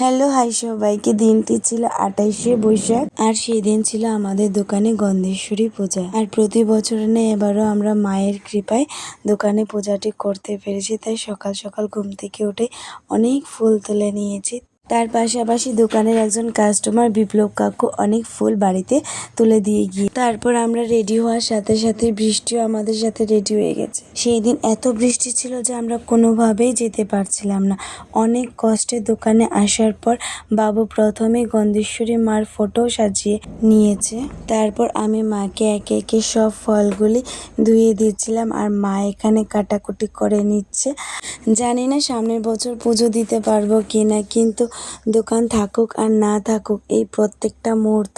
Hello, high সবাইকে। দিনটি ছিল আঠাইশে বৈশাখ, আর সেই দিন ছিল আমাদের দোকানে গন্ধেশ্বরী পূজা। আর প্রতি বছর নেই এবারও আমরা মায়ের কৃপায় দোকানে পূজাটি করতে পেরেছি, তাই সকাল সকাল ঘুম থেকে উঠে অনেক ফুল তুলে নিয়েছি। তার পাশাপাশি দোকানের একজন কাস্টমার বিপ্লব কাকু অনেক ফুল বাড়িতে তুলে দিয়ে গিয়ে, তারপর আমরা রেডি হওয়ার সাথে সাথে বৃষ্টিও আমাদের সাথে রেডি হয়ে গেছে। সেই দিন এত বৃষ্টি ছিল যে আমরা কোনোভাবেই যেতে পারছিলাম না। অনেক কষ্টে দোকানে আসার পর বাবু প্রথমে গন্ধেশ্বরী মার ফটো সাজিয়ে নিয়েছে। তারপর আমি মাকে একে একে সব ফলগুলি ধুয়ে দিচ্ছিলাম আর মা এখানে কাটাকুটি করে নিচ্ছে। জানি না সামনের বছর পুজো দিতে পারব কি না কিন্তু দোকান থাকুক আর না থাকুক, এই প্রত্যেকটা মুহূর্ত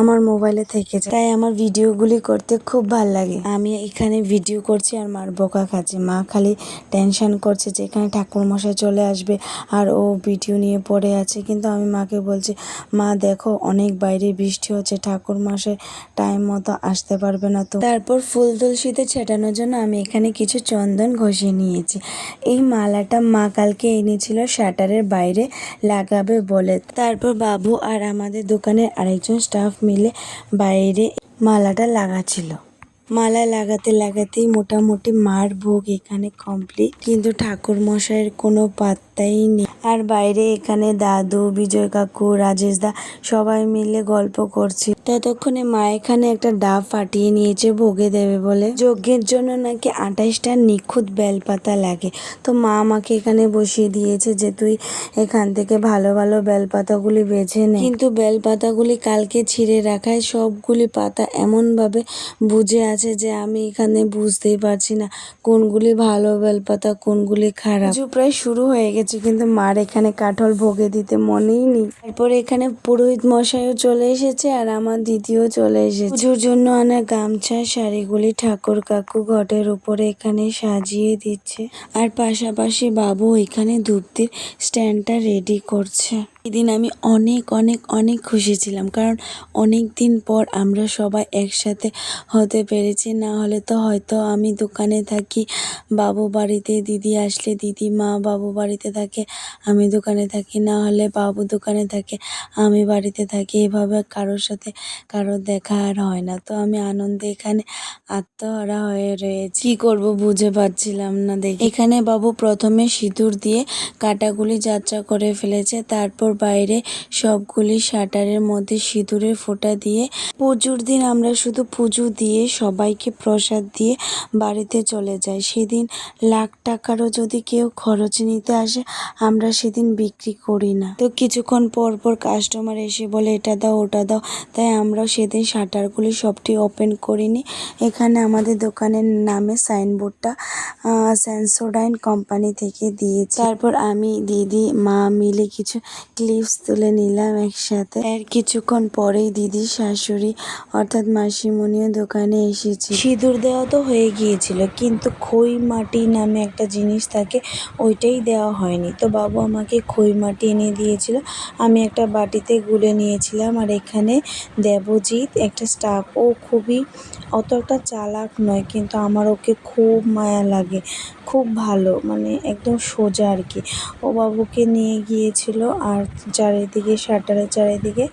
আমার মোবাইলে থেকে যায়। তাই আমার ভিডিওগুলি করতে খুব ভালো লাগে। আমি এখানে ভিডিও করছি আর মার বকা খাচ্ছে। মা খালি টেনশন করছে যে এখানে ঠাকুরমশাই চলে আসবে আর ও ভিডিও নিয়ে পড়ে আছে। কিন্তু আমি মাকে বলছি, মা, দেখো, অনেক বাইরে বৃষ্টি হচ্ছে ঠাকুর মশাই টাইম মতো আসতে পারবে না তো। তারপর ফুল তুলসীতে ছেটানোর জন্য আমি এখানে কিছু চন্দন ঘষে নিয়েছি। এই মালাটা মা কালকে এনেছিল, শাটারের বাইরে লাগাবে বলে। তারপর বাবু আর আমাদের দোকানের আরেকজন স্টাফ মিলে বাইরে মালাটা লাগাচ্ছিল। মালা লাগাতে লাগাতেই মোটামুটি মার ভোগ এখানে কমপ্লিট কিন্তু ঠাকুর মশাইয়ের কোনো পাত্তাই নেই। আর বাইরে এখানে দাদু, বিজয় কাকু, রাজেশ দা সবাই মিলে গল্প করছে। ততক্ষণে মা এখানে একটা ডাব ফাটিয়ে নিয়েছে, ভোগে দেবে বলে। যজ্ঞের জন্য নাকি আঠাশটা নিখুঁত বেলপাতা লাগে। তো মা আমাকে এখানে বসিয়ে দিয়েছে যে, তুই এখান থেকে ভালো ভালো বেলপাতাগুলি বেছে নে। কিন্তু বেলপাতাগুলি কালকে ছিঁড়ে রাখায় সবগুলি পাতা এমনভাবে বুঝে আছে যে, আমি এখানে বুঝতেই পারছি না কোনগুলি ভালো বেলপাতা, কোনগুলি খারাপ। প্রায় শুরু হয়ে গেছে। কিন্তু মার এখানে কাঠল ভোগে দিতে মনেই নেই। তারপরে এখানে পুরোহিত মশাইও চলে এসেছে আর আমার দিদিও চলে এসেছে। পুজোর জন্য আনা গামছা, শাড়িগুলি ঠাকুর কাকু ঘটের উপরে এখানে সাজিয়ে দিচ্ছে। আর পাশাপাশি বাবু এখানে ধূপদের স্ট্যান্ডটা রেডি করছে। এদিন আমি অনেক অনেক অনেক খুশি ছিলাম। কারণ অনেক দিন পর আমরা সবাই একসাথে হতে পেরেছি। না হলে তো হয়তো আমি দোকানে থাকি, বাবু বাড়িতে, দিদি আসলে দিদি, মা বাবু বাড়িতে থাকে, আমি দোকানে থাকি। না হলে বাবু দোকানে থাকে, আমি বাড়িতে থাকি। এভাবে কারোর সাথে কারোর দেখা আর হয় না। তো আমি আনন্দে এখানে আত্মহারা হয়ে রয়েছি। কি করব বুঝে পারছিলাম না দেখি। এখানে বাবু প্রথমে সিঁদুর দিয়ে কাটাগুলি যাত্রা করে ফেলেছে। তারপর বাইরে সবগুলি শাটারের মধ্যে সিঁদুরের ফোঁটা দিয়ে পুজোর দিন আমরা শুধু পুজো দিয়ে সবাইকে প্রসাদ দিয়ে বাড়িতে চলে যাই। সেদিন লাখ টাকারও যদি কেউ খরচ নিতে আসে, আমরা সেদিন বিক্রি করি না। তো কিছুক্ষণ পর পর কাস্টমার এসে বলে, এটা দাও, ওটা দাও। তাই আমরা সেদিন শাটারগুলি সবটি ওপেন করিনি। এখানে আমাদের দোকানের নামে সাইনবোর্ডটা সেন্সোডাইন কোম্পানি থেকে দিয়েছে। তারপর আমি, দিদি, মা মিলে কিছু ক্লিপস তুলে নিলাম একসাথে। এর কিছুক্ষণ পরেই দিদি, শাশুড়ি অর্থাৎ মাসিমণিও দোকানে এসেছে সিঁদুর দেওয়া তো হয়ে গিয়েছিল, কিন্তু খই মাটি নামে একটা জিনিস থাকে ওইটাই দেওয়া হয়নি। তো বাবু আমাকে খই মাটি এনে দিয়েছিল, আমি একটা বাটিতে গুলে নিয়েছিলাম আর এখানে দেবজিৎ একটা স্টাফ ও খুবই অত একটা চালাক নয়, কিন্তু আমার ওকে খুব মায়া লাগে, খুব ভালো মানে একদম সোজা আর কি। ও বাবুকে নিয়ে গিয়েছিল আর চারিদিকে, শাটারের চারিদিকে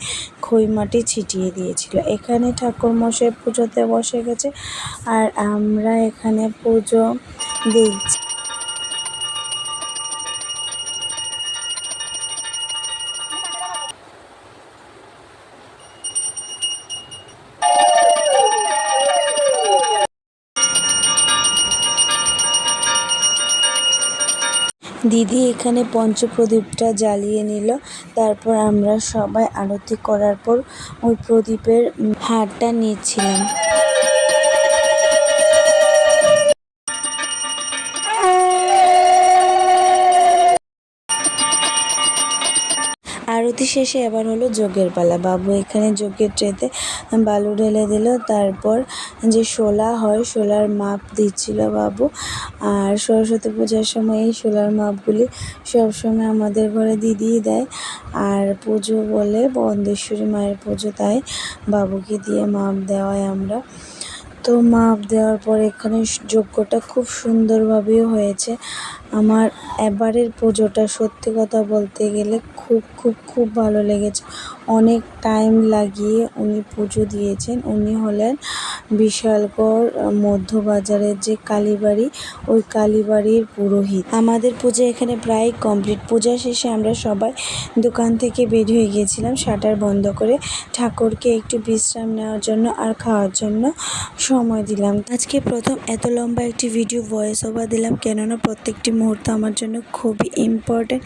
খই মাটি ছিটিয়ে দিয়েছিল। এখানে ঠাকুর মশাই পুজোতে বসে গেছে আর আমরা এখানে পুজো দেখছি। দিদি এখানে পঞ্চপ্রদীপটা জ্বালিয়ে নিল। তারপর আমরা সবাই আরতি করার পর ওই প্রদীপের হারটা নিচ্ছিলাম। আরতি শেষে এবার হলো যজ্ঞের পালা। বাবু এখানে যজ্ঞের ট্রেতে বালু ঢেলে দিল, তারপর যে শোলা হয়, শোলার মাপ দিচ্ছিল বাবু। আর সরস্বতী পূজার সময় এই শোলার মাপগুলি সবসময় আমাদের ঘরে দিদিই দেয়। আর পুজো বলে বন্দেশ্বরী মায়ের পুজো, তাই বাবুকে দিয়ে মাপ দেওয়ায় আমরা। তো মাপ দেওয়ার পর এখানে যজ্ঞটা খুব সুন্দরভাবেও হয়েছে। আমার এবারের পুজোটা সত্যি কথা বলতে গেলে খুব খুব খুব ভালো লেগেছে। অনেক টাইম লাগিয়ে উনি পুজো দিয়েছেন। উনি হলেন বিশালগড় মধ্যবাজারের যে কালীবাড়ি, ওই কালীবাড়ির পুরোহিত। আমাদের পুজো এখানে প্রায় কমপ্লিট পূজা শেষে আমরা সবাই দোকান থেকে বের হয়ে গিয়েছিলাম, শাটার বন্ধ করে ঠাকুরকে একটু বিশ্রাম নেওয়ার জন্য আর খাওয়ার জন্য সময় দিলাম। আজকে প্রথম এত লম্বা একটি ভিডিও ভয়েস ওভার দিলাম, কেননা প্রত্যেকটি মুহূর্ত আমার জন্য খুবই ইম্পর্ট্যান্ট